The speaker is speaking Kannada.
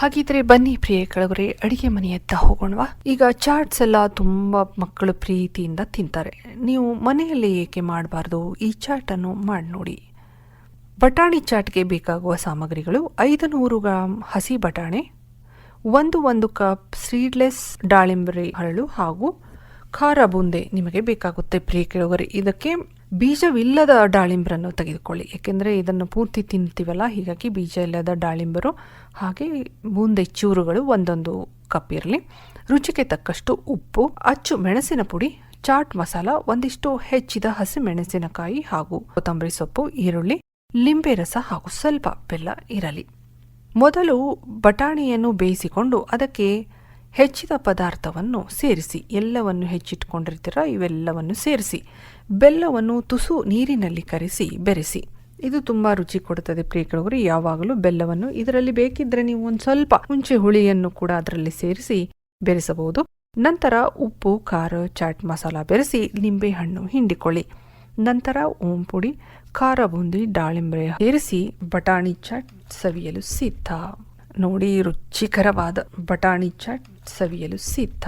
ಹಾಗಿದ್ರೆ ಬನ್ನಿ ಪ್ರಿಯ ಕೆಳಗರೆ ಅಡಿಗೆ ಮನೆಯತ್ತ ಹೋಗೋಣವಾ? ಈಗ ಚಾಟ್ಸ್ ಎಲ್ಲ ತುಂಬ ಮಕ್ಕಳು ಪ್ರೀತಿಯಿಂದ ತಿಂತಾರೆ. ನೀವು ಮನೆಯಲ್ಲಿ ಏಕೆ ಮಾಡಬಾರ್ದು? ಈ ಚಾಟನ್ನು ಮಾಡಿ ನೋಡಿ. ಬಟಾಣಿ ಚಾಟ್ಗೆ ಬೇಕಾಗುವ ಸಾಮಗ್ರಿಗಳು ಐದು ನೂರು ಗ್ರಾಂ ಹಸಿ ಬಟಾಣೆ, ಒಂದು ಒಂದು ಕಪ್ ಸೀಡ್ಲೆಸ್ ದಾಳಿಂಬೆ ಹರಳು ಹಾಗೂ ಖಾರ ಬೂಂದೆ ನಿಮಗೆ ಬೇಕಾಗುತ್ತೆ ಪ್ರಿಯ ಕೆಳಗರೆ. ಇದಕ್ಕೆ ಬೀಜವಿಲ್ಲದ ದಾಳಿಂಬರನ್ನು ತೆಗೆದುಕೊಳ್ಳಿ. ಯಾಕೆಂದರೆ ಇದನ್ನು ಪೂರ್ತಿ ತಿಂತೀವಲ್ಲ, ಹೀಗಾಗಿ ಬೀಜ ಇಲ್ಲದ ದಾಳಿಂಬರು ಹಾಗೆ ಬೂಂದೆ ಚೂರುಗಳು ಒಂದೊಂದು ಕಪ್ ಇರಲಿ. ರುಚಿಗೆ ತಕ್ಕಷ್ಟು ಉಪ್ಪು, ಅಚ್ಚು ಮೆಣಸಿನ ಪುಡಿ, ಚಾಟ್ ಮಸಾಲ, ಒಂದಿಷ್ಟು ಹೆಚ್ಚಿದ ಹಸಿ ಮೆಣಸಿನಕಾಯಿ ಹಾಗೂ ಕೊತ್ತಂಬರಿ ಸೊಪ್ಪು, ಈರುಳ್ಳಿ, ಲಿಂಬೆ ರಸ ಹಾಗೂ ಸ್ವಲ್ಪ ಬೆಲ್ಲ ಇರಲಿ. ಮೊದಲು ಬಟಾಣಿಯನ್ನು ಬೇಯಿಸಿಕೊಂಡು ಅದಕ್ಕೆ ಹೆಚ್ಚಿದ ಪದಾರ್ಥವನ್ನು ಸೇರಿಸಿ, ಎಲ್ಲವನ್ನು ಹೆಚ್ಚಿಟ್ಕೊಂಡಿರ್ತೀರ, ಇವೆಲ್ಲವನ್ನು ಸೇರಿಸಿ, ಬೆಲ್ಲವನ್ನು ತುಸು ನೀರಿನಲ್ಲಿ ಕರೆಸಿ, ಬೆರೆಸಿ. ಇದು ತುಂಬ ರುಚಿ ಕೊಡುತ್ತದೆ ಪ್ರಿಯಗಳವರು ಯಾವಾಗಲೂ ಬೆಲ್ಲವನ್ನು ಇದರಲ್ಲಿ ಬೇಕಿದ್ರೆ ನೀವು ಒಂದು ಸ್ವಲ್ಪ ಹುಂಚೆ ಹುಳಿಯನ್ನು ಕೂಡ ಅದರಲ್ಲಿ ಸೇರಿಸಿ ಬೆರೆಸಬಹುದು. ನಂತರ ಉಪ್ಪು, ಖಾರ, ಚಾಟ್ ಮಸಾಲ ಬೆರೆಸಿ ನಿಂಬೆಹಣ್ಣು ಹಿಂಡಿಕೊಳ್ಳಿ. ನಂತರ ಓಂ ಪುಡಿ, ಖಾರ ಬೂಂದಿ, ದಾಳಿಂಬೆ ಸೇರಿಸಿ ಬಟಾಣಿ ಚಾಟ್ ಸವಿಯಲು ಸಿದ್ಧ. ನೋಡಿ ರುಚಿಕರವಾದ ಬಟಾಣಿ ಚಾಟ್ ಸವಿಯಲು ಸಿದ್ಧ.